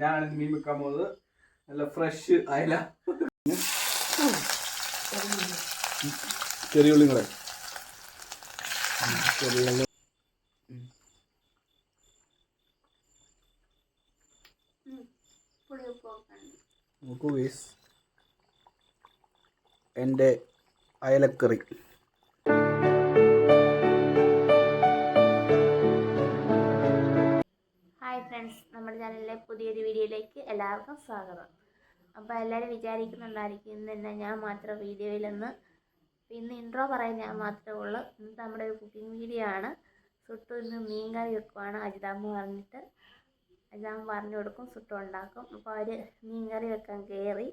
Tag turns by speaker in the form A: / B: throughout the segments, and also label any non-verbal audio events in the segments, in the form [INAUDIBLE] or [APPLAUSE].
A: ഞാനാണ് മീൻ വെക്കാൻ പോകുന്നത്. നല്ല ഫ്രഷ് അയല. ചെറിയ ഉള്ളി കൂടെ. ചെറിയ ഉള്ളി. നോക്കൂ ഗൈസ് എന്റെ അയലക്കറി.
B: ചാനലിലെ പുതിയൊരു വീഡിയോയിലേക്ക് എല്ലാവർക്കും സ്വാഗതം. അപ്പോൾ എല്ലാവരും വിചാരിക്കുന്നുണ്ടായിരിക്കും ഇന്ന് തന്നെ ഞാൻ മാത്രം വീഡിയോയിലൊന്ന് ഇന്ന് ഇൻട്രോ പറയാൻ ഞാൻ മാത്രമേ ഉള്ളൂ. ഇന്ന് നമ്മുടെ ഒരു കുക്കിംഗ് വീഡിയോ ആണ്. സുട്ടു ഇന്ന് മീൻ കറി വെക്കുവാണ്. അജിതാമ്മ പറഞ്ഞിട്ട് അജിതാമ്മ പറഞ്ഞു കൊടുക്കും സുട്ടു ഉണ്ടാക്കും. അപ്പോൾ അവർ മീൻ കറി വെക്കാൻ കയറി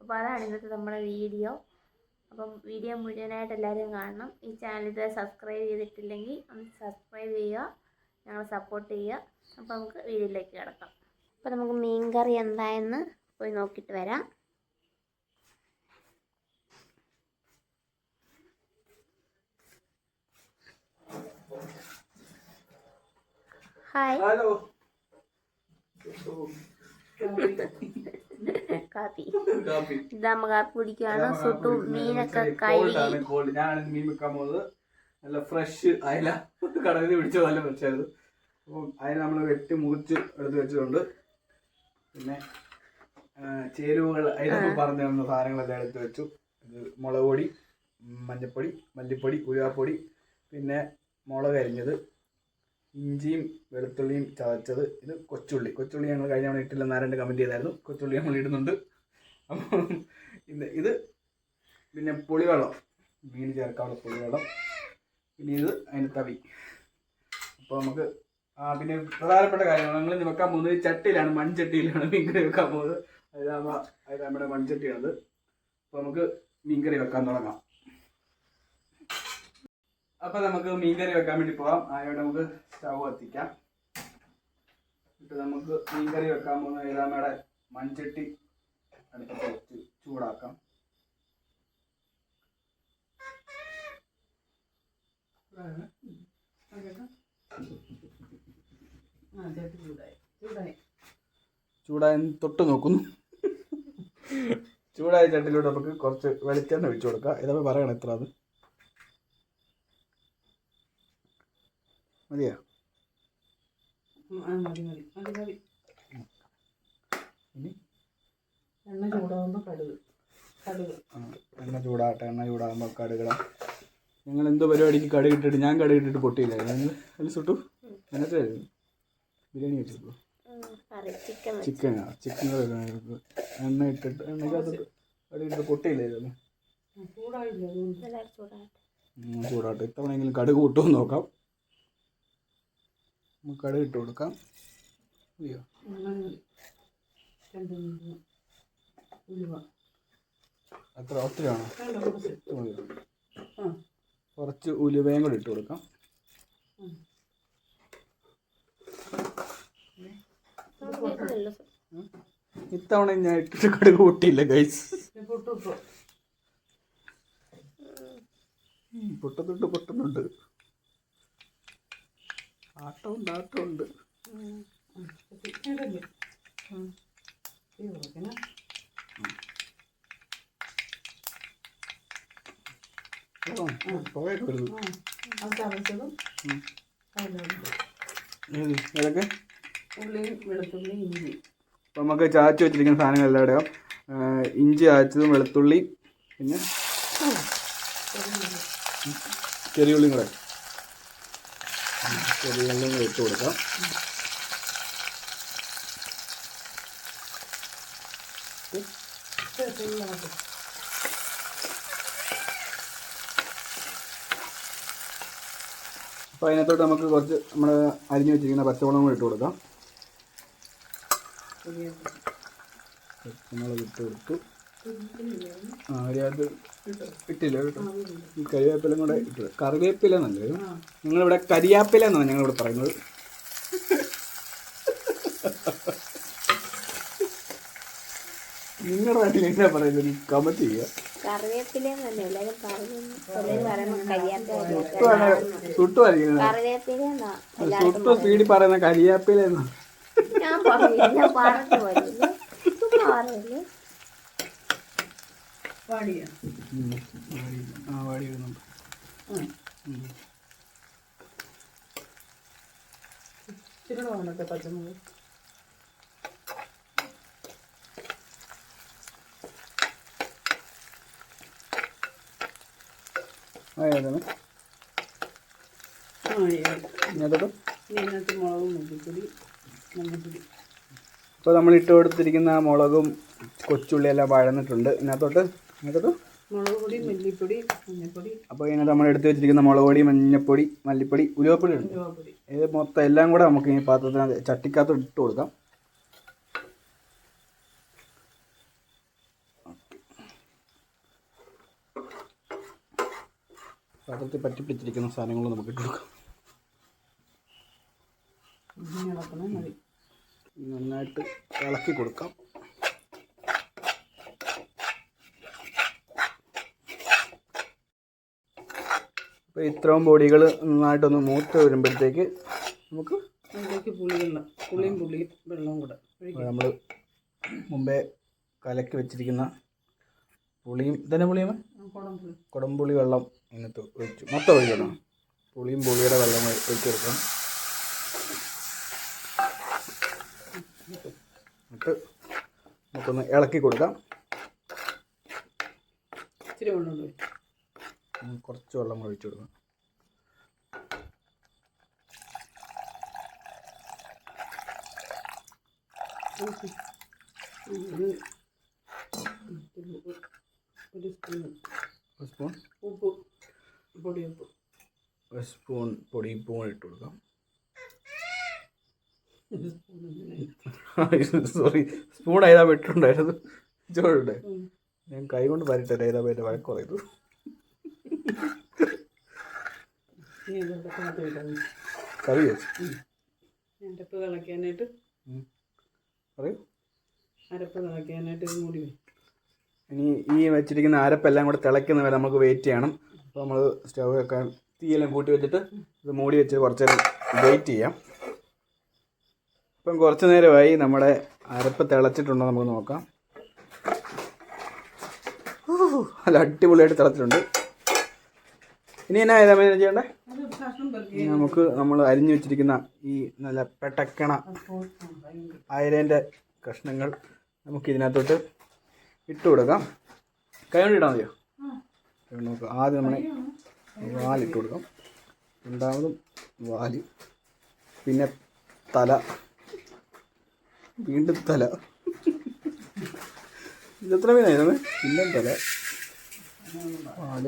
B: അപ്പോൾ അതാണ് ഇന്നത്തെ നമ്മുടെ വീഡിയോ. അപ്പം വീഡിയോ മുഴുവനായിട്ട് എല്ലാവരും കാണണം. ഈ ചാനൽ ഇതുവരെ സബ്സ്ക്രൈബ് ചെയ്തിട്ടില്ലെങ്കിൽ ഒന്ന് സബ്സ്ക്രൈബ് ചെയ്യുക. ഞങ്ങളെ സപ്പോർട്ട് ചെയ്യുക. അപ്പോൾ നമുക്ക് വീഡിയോയിലേക്ക് കിടക്കാം. അപ്പോൾ നമുക്ക് മീൻ കറി എന്തായെന്ന് പോയി നോക്കിയിട്ട് വരാം. ഹായ് [LAUGHS]
A: ഹലോ
B: കാപ്പി ഇതാകുമ്പ കാപ്പി കുടിക്കുകയാണ് സുട്ടു മീനൊക്കെ കഴുകി.
A: ഇന്ന് മീൻ വെക്കാൻ പോകുന്നത്. നല്ല ഫ്രഷ് അയല. കടലിൽ പിടിച്ച നല്ല ഫ്രഷ് ആയിരുന്നു അപ്പം അതിനെ നമ്മൾ വെട്ടി മുറിച്ച് എടുത്ത് വെച്ചിട്ടുണ്ട്. പിന്നെ ചേരുവകൾ അതിനൊക്കെ പറഞ്ഞു തന്ന സാധനങ്ങളെല്ലാം എടുത്ത് വെച്ചു. ഇത് മുളക് പൊടി മഞ്ഞൾപ്പൊടി മല്ലിപ്പൊടി ഉരുവാപ്പൊടി പിന്നെ മുളക് അരിഞ്ഞത് ഇഞ്ചിയും വെളുത്തുള്ളിയും ചതച്ചത് ഇത് കൊച്ചുള്ളി. കൊച്ചുള്ളി ഞങ്ങൾ കഴിഞ്ഞ തവണ ഇട്ടില്ലെന്ന് ആരണ്ട് കമന്റ് ചെയ്തായിരുന്നു. കൊച്ചുള്ളി നമ്മൾ ഇടുന്നുണ്ട്. അപ്പം ഇത് ഇത് പിന്നെ പുളിവെള്ളം. മീൻ ചേർക്കാനുള്ള പുളിവെള്ളം. പിന്നെ ഇത് അതിന് തവി. അപ്പോൾ നമുക്ക് പിന്നെ പ്രധാനപ്പെട്ട കാര്യങ്ങൾ. ഞങ്ങൾ വെക്കാൻ പോകുന്നത് ചട്ടിയിലാണ് മൺചട്ടിയിലാണ് മീൻകറി വെക്കാൻ പോകുന്നത്. അതിലാകുമ്പോൾ അത് നമ്മുടെ മൺചട്ടിയാണത്. അപ്പോൾ നമുക്ക് മീൻകറി വെക്കാൻ തുടങ്ങാം. അപ്പോൾ നമുക്ക് മീൻകറി വെക്കാൻ വേണ്ടി പോകാം. അതിനോട് നമുക്ക് സ്റ്റവ് കത്തിക്കാം. എന്നിട്ട് നമുക്ക് മീൻകറി വെക്കാൻ പോകുന്ന ഏതാമയുടെ മൺചട്ടി അടുത്ത് ചൂടാക്കാം. ചൂടായ. തൊട്ട് നോക്കുന്നു. ചൂടായ ചട്ടിലൂടെ നമുക്ക് കുറച്ച് വെളിച്ചെണ്ണ ഒഴിച്ചു കൊടുക്കാം. ഇതൊക്കെ പറയണം എത്ര അത്. മതിയാ?
C: എണ്ണ ചൂടാകുമ്പോൾ കടുക്. കടുക്.
A: ആ, എണ്ണ ചൂടാകട്ടെ. എണ്ണ ചൂടാകുമ്പോൾ കടുകിടാം. നിങ്ങൾ എന്തോ പരിപാടിക്ക് കടുകിട്ടിട്ട് ഞാൻ കടുകിട്ടിട്ട് പൊട്ടിയില്ലായിരുന്നു നിങ്ങൾ അതിൽ സുട്ടു? എന്നിട്ട് ബിരിയാണി വെച്ചിരുന്നു
B: കറി. ചിക്കൻ
A: ചിക്കൻ എണ്ണ ഇട്ടിട്ട് എണ്ണയ്ക്കകത്ത് ഇട്ടിട്ട് പൊട്ടിയില്ലായിരുന്നു ചൂടാട്ടെ ഇത്തവണെങ്കിലും കടുക് കൂട്ടുമെന്ന് നോക്കാം. നമുക്ക് കടുക് ഇട്ട് കൊടുക്കാം. അയ്യോ അത്ര
C: ഒത്തിരിയാണോ? കുറച്ച്
A: ഉലുവയും കൂടി ഇട്ട് കൊടുക്കാം. ഇത്തവണ ഞാൻ ഇട്ടിട്ട് കടുക് പൊട്ടിയില്ല ഗൈസ് പൊട്ടുന്നുണ്ട് പൊട്ടുന്നുണ്ട്. ആട്ടമുണ്ട് ആട്ടമുണ്ട്. പുകയൊക്കെ വരുന്നു. ഏതൊക്കെ?
C: ഉള്ളിയും വെളുത്തുള്ളിയും ഇഞ്ചി
A: അപ്പോൾ നമുക്ക് ചാച്ചു വെച്ചിരിക്കുന്ന സാധനങ്ങളെല്ലാം ഇടാം. ഇഞ്ചി ചാച്ചതും വെളുത്തുള്ളി പിന്നെ ചെറിയ ഉള്ളിയും കൂടെ. ചെറിയുള്ളിയും കൂടെ ഇട്ട് കൊടുക്കാം. അപ്പോൾ അതിനകത്തോട്ട് നമുക്ക് കുറച്ച് നമ്മൾ അരിഞ്ഞു വെച്ചിരിക്കുന്ന പച്ചമുളകും കൂടി ഇട്ട് കൊടുക്കാം. പച്ചമുളക് ഇട്ട് കൊടുത്തു ആ അതിനകത്ത് ഇട്ടില്ല? കേട്ടോ ഈ കൂടെ ഇട്ടത് കറിവേപ്പില എന്നല്ലേ നിങ്ങളിവിടെ കരിയാപ്പില എന്നാണ് ഞങ്ങളിവിടെ പറയുന്നത്? നിങ്ങളുടെ നാട്ടിൽ എന്താ പറയുന്നത്? കമന്റ് ചെയ്യുക. സുട്ടു സ്പീഡിൽ പറയുന്ന കരിയാപ്പില എന്നാണ്
B: ഞാൻ പറയില്ല. പറഞ്ഞു പോലില്ല ചുമ്മാ പറയല്ലേ.
C: വാടിയ?
A: വാടി ആ വാടി.
C: ഇച്ചിരി പച്ചമുളക്. മുളകും മല്ലിപ്പൊടി.
A: ഇപ്പോൾ നമ്മൾ ഇട്ട് കൊടുത്തിരിക്കുന്ന മുളകും കൊച്ചുള്ളി എല്ലാം വഴന്നിട്ടുണ്ട്. ഇതിനകത്തോട്ട് ഇതിനകത്തോട്ട്?
C: മുളക് പൊടി മല്ലിപ്പൊടി മഞ്ഞപ്പൊടി
A: അപ്പോൾ ഇതിനകത്ത് നമ്മൾ എടുത്ത് വെച്ചിരിക്കുന്ന മുളക് പൊടി മഞ്ഞപ്പൊടി മല്ലിപ്പൊടി ഉലുവപ്പൊടി ഉണ്ട്
C: ഉലുവാപ്പൊടി.
A: ഇത് മൊത്തം എല്ലാം കൂടെ നമുക്ക് ഈ പാത്രത്തിനകത്ത് ചട്ടിക്കകത്ത് ഇട്ട് കൊടുക്കാം. പാത്രത്തിൽ പറ്റി പിടിച്ചിരിക്കുന്ന സാധനങ്ങൾ നമുക്ക് ഇട്ട് കൊടുക്കാം.
C: ഇളക്കണം മതി.
A: നന്നായിട്ട് ഇളക്കി കൊടുക്കാം. അപ്പോൾ ഇത്രയും പൊടികൾ നന്നായിട്ടൊന്ന് മൂത്ത് വരുമ്പോഴത്തേക്ക് നമുക്ക്
C: അതിലേക്ക് പുളിവെള്ളം പുളിയും പുളിയും വെള്ളവും കൂടെ
A: നമ്മൾ മുമ്പേ കലക്കി വെച്ചിരിക്കുന്ന പുളിയും ഇതന്നെ പുളിയും
C: കുടംപുളി.
A: വെള്ളം ഇതിനകത്ത് ഒഴിച്ചു. മൊത്തം ഒഴിക്കണം. പുളിയും പുളിയുടെ വെള്ളം ഒഴി- ഒഴിച്ചെടുക്കണം. എന്നിട്ട് നമുക്കൊന്ന് ഇളക്കി കൊടുക്കാം.
C: ഇച്ചിരി വെള്ളം
A: കുറച്ച് വെള്ളം ഒഴിച്ചു കൊടുക്കാം.
C: ഒരു സ്പൂൺ
A: സ്പൂൺ?
C: ഉപ്പ് പൊടിയുപ്പ്.
A: ഒരു സ്പൂൺ പൊടിയുപ്പും ഇട്ട് കൊടുക്കാം. [LAUGHS] സോറി സ്പൂൺ ഏതാ വെട്ടുണ്ടായിരുന്നു ചോറുണ്ട്? ഞാൻ കൈ കൊണ്ട് പരട്ടെ ഏതാ പേര്? വഴക്ക് പറയുന്നു
C: ഇനി ഇതൊക്കെ കാത്തു വിടാം
A: കറി വെച്ച്.
C: അരപ്പ് തിളയ്ക്കാനായിട്ട്.
A: പറയൂ.
C: അരപ്പ് തിളയ്ക്കാനായിട്ട് ഇത് മൂടി
A: ഇനി ഈ വെച്ചിരിക്കുന്ന അരപ്പെല്ലാം കൂടെ തിളയ്ക്കുന്ന വരെ നമുക്ക് വെയിറ്റ് ചെയ്യണം. അപ്പോൾ നമ്മൾ സ്റ്റവ് വെക്കാൻ തീയെല്ലാം കൂട്ടി വെച്ചിട്ട് ഇത് മൂടി വെച്ച് കുറച്ചേരം വെയിറ്റ് ചെയ്യാം. ഇപ്പം കുറച്ച് നേരമായി നമ്മുടെ അരപ്പ് തിളച്ചിട്ടുണ്ടോ നമുക്ക് നോക്കാം. നല്ല അടിപൊളിയായിട്ട് തിളച്ചിട്ടുണ്ട്. ഇനി എന്നാ ഏതാ മേലെ ചെയ്യണ്ടേ? നമുക്ക് നമ്മൾ അരിഞ്ഞു വെച്ചിരിക്കുന്ന ഈ നല്ല പെട്ടക്കണ അയലേന്റെ കഷ്ണങ്ങൾ നമുക്ക് ഇതിനകത്തോട്ട് ഇട്ട് കൊടുക്കാം. കൈ കൊണ്ട് ഇടാൻ മതിയോ? കൈ നമുക്ക് ആദ്യം നമ്മൾ വാലിട്ട് കൊടുക്കാം. രണ്ടാമതും വാൽ. പിന്നെ തല. വീണ്ടും തല. ഇതെത്ര മീനായിരുന്നു പിന്നെ തല. ആൾ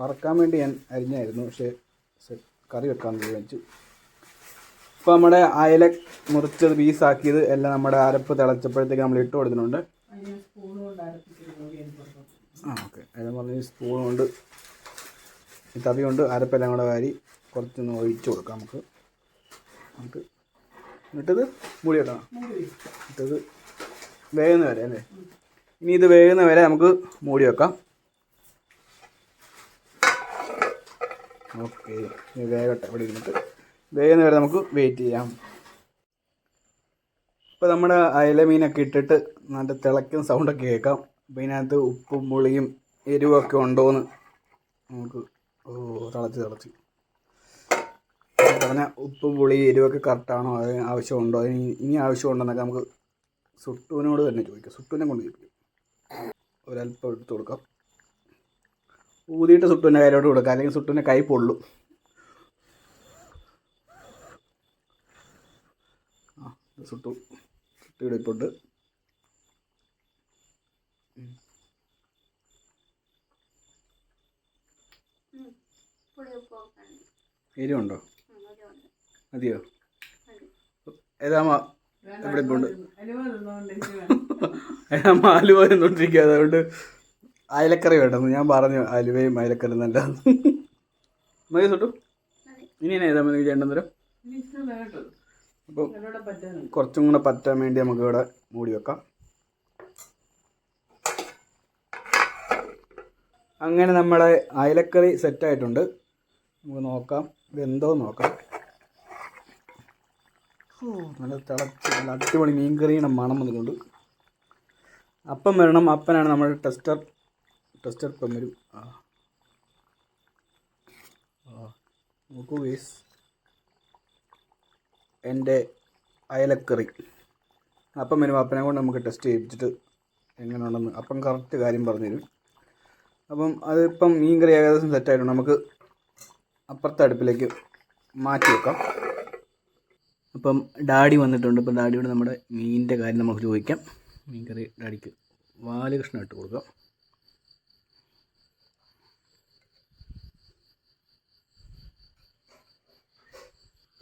A: വറക്കാൻ വേണ്ടി ഞാൻ അരിഞ്ഞായിരുന്നു പക്ഷേ കറി വെക്കാൻ തീരുമാനിച്ചു ഇപ്പോൾ നമ്മുടെ അയല മുറിച്ചത് പീസാക്കിയത് എല്ലാം നമ്മുടെ അരപ്പ് തിളച്ചപ്പോഴത്തേക്ക് നമ്മൾ ഇട്ട് കൊടുത്തിട്ടുണ്ട്. ആ ഓക്കെ. അതിന് പറഞ്ഞ് സ്പൂൺ കൊണ്ട് ഈ തവി കൊണ്ട് അരപ്പെല്ലാം കൂടെ വാരി കുറച്ചൊന്ന് ഒഴിച്ച് കൊടുക്കാം നമുക്ക്. നമുക്ക് എന്നിട്ടത് മൂടി
C: ഇടണം
A: എന്നിട്ടത് വേകുന്ന വരെ അല്ലേ? ഇനി ഇത് വേകുന്ന വരെ നമുക്ക് മൂടി വെക്കാം. ഓക്കെ വേഗട്ടെ ഇവിടെ ഇരുന്നിട്ട്. വേഗം വരെ നമുക്ക് വെയിറ്റ് ചെയ്യാം. ഇപ്പോൾ നമ്മുടെ അയല മീനൊക്കെ ഇട്ടിട്ട് നല്ല തിളയ്ക്കുന്ന സൗണ്ടൊക്കെ കേൾക്കാം. അപ്പോൾ ഇതിനകത്ത് ഉപ്പും പുളിയും എരിവൊക്കെ ഉണ്ടോയെന്ന് നമുക്ക് ഓ തിളച്ച് തിളച്ച്. ഉപ്പും പുളി എരിവൊക്കെ കറക്റ്റാണോ അതിന് ആവശ്യമുണ്ടോ? അതിന് ഇനി ആവശ്യമുണ്ടെന്നൊക്കെ നമുക്ക് സുട്ടുവിനോട് തന്നെ ചോദിക്കാം. സുട്ടുവിനെ കൊണ്ട് ചോദിക്കും. ഒരല്പം എടുത്ത് കൊടുക്കാം. ഊതിയിട്ട് സുട്ടുവിന്റെ കയ്യിലോട്ട് കൊടുക്കാം. അല്ലെങ്കിൽ സുട്ടുവിന്റെ കൈ പൊള്ളും. ആ സുട്ടു സുട്ടിയുടെ ഇപ്പോട്ട്
B: പുളിയുപ്പൊക്കെ ഉണ്ട്
A: എരിവുണ്ടോ?
B: അതെയോ.
A: മതിയോ. ഏതാമ എവിടെ
C: എനിക്ക്
A: ഏതാമ ആലുവ എന്നോണ്ടിരിക്കുക അതുകൊണ്ട് അയലക്കറി വേണ്ടെന്ന്. ഞാൻ പറഞ്ഞു അലുവയും അയലക്കറി നല്ല മതി
B: തൊട്ടു.
A: ഇനി ഏതാ
C: മതി ഇഷ്ടം
A: അപ്പോൾ കുറച്ചും കൂടെ പറ്റാൻ വേണ്ടി നമുക്ക് ഇവിടെ മൂടി വെക്കാം. അങ്ങനെ നമ്മളെ അയലക്കറി സെറ്റായിട്ടുണ്ട് നമുക്ക് നോക്കാം. ഇതെന്തോ നോക്കാം. നല്ല തിളച്ച് നല്ല അടിപൊളി മീൻകറിയുടെ മണം വന്നിട്ടുണ്ട്. അപ്പം വരണം. അപ്പനാണ് നമ്മുടെ ടെസ്റ്റർ ടെസ്റ്റർ ഇപ്പം വരും. ആ. നോക്കൂ ഗേസ് എന്റെ അയലക്കറി. അപ്പം വരും. അപ്പനെ കൊണ്ട് നമുക്ക് ടെസ്റ്റ് ചെയ്യിപ്പിച്ചിട്ട് എങ്ങനെയുണ്ടെന്ന്. അപ്പം കറക്റ്റ് കാര്യം പറഞ്ഞുതരും. അപ്പം അതിപ്പം മീൻ കറി ഏകദേശം സെറ്റായിട്ടുണ്ട് നമുക്ക് അപ്പുറത്തെ അടുപ്പിലേക്ക് മാറ്റി വെക്കാം. അപ്പം ഡാഡി വന്നിട്ടുണ്ട്. അപ്പം ഡാഡിയോട് നമ്മുടെ മീനിന്റെ കാര്യം നമുക്ക് ചോദിക്കാം. മീൻ കറി ഡാഡിക്ക് ബാലകൃഷ്ണൻ ഇട്ട് കൊടുക്കാം.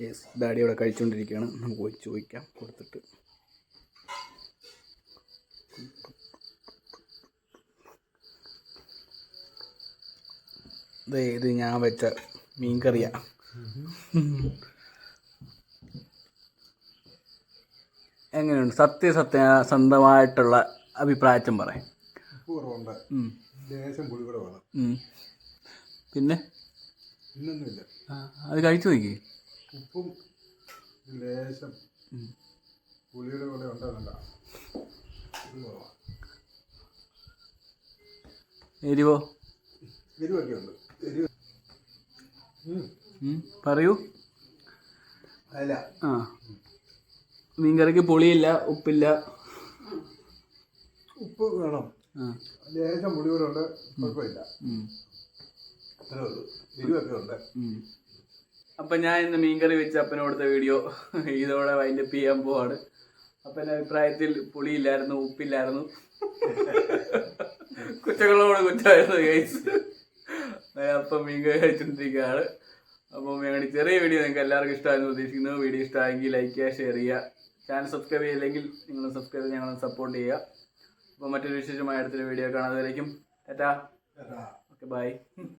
A: യെസ് ഡാഡി അവിടെ കഴിച്ചുകൊണ്ടിരിക്കുകയാണ്. നമുക്ക് പോയി ചോദിക്കാം. കൊടുത്തിട്ട്. ഇത് ഞാൻ വെച്ച മീൻ കറിയാ എങ്ങനെയുണ്ട് പറയാം.
D: പുളി കൂടെ വേണം
A: ഉം. പിന്നെ? അത് കഴിച്ചു നോക്കി
D: ഉപ്പും ലേശം പുളിയുടെ കൂടെ കുറവാണ്
A: എരിവോ?
D: എരിവൊക്കെ ഉണ്ട്. എരിവ്
A: പറയൂ. ആ. മീൻകറിക്ക് പുളിയില്ല ഉപ്പില്ല.
D: ഉപ്പ് വേണം. ലേശം പുളി കൂടെ ഉണ്ട്. കുഴപ്പമില്ല.
A: ഉം.
D: അത്രേ ഉള്ളൂ. എരിവൊക്കെ ഉണ്ട്.
A: ഉം. അപ്പൊ ഞാൻ ഇന്ന് മീൻകറി വെച്ച് അപ്പന് കൊടുത്ത വീഡിയോ [LAUGHS] ഇതോടെ വൈൻഡപ്പ് ചെയ്യാൻ പോവാണ്. അപ്പന്റെ അഭിപ്രായത്തിൽ പുളിയില്ലായിരുന്നു ഉപ്പില്ലായിരുന്നു. [LAUGHS] കുറ്റങ്ങളോട് കുറ്റമായിരുന്നു ഗൈസ് അപ്പം മീൻകറി കഴിച്ചുകൊണ്ടിരിക്കുകയാണ് അപ്പം ഞങ്ങളുടെ ചെറിയ വീഡിയോ നിങ്ങൾക്ക് എല്ലാവർക്കും ഇഷ്ടമായിരുന്നു ഉദ്ദേശിക്കുന്നു വീഡിയോ ഇഷ്ടമായെങ്കിൽ ലൈക്ക് ചെയ്യുക ഷെയർ ചെയ്യുക. ചാനൽ സബ്സ്ക്രൈബ് ചെയ്യില്ലെങ്കിൽ നിങ്ങൾ സബ്സ്ക്രൈബ് ചെയ്ത് ഞങ്ങളെ സപ്പോർട്ട് ചെയ്യുക. അപ്പോൾ മറ്റൊരു വിശേഷമായ അടുത്തൊരു വീഡിയോ കാണാതെ ടാറ്റാ. Okay bye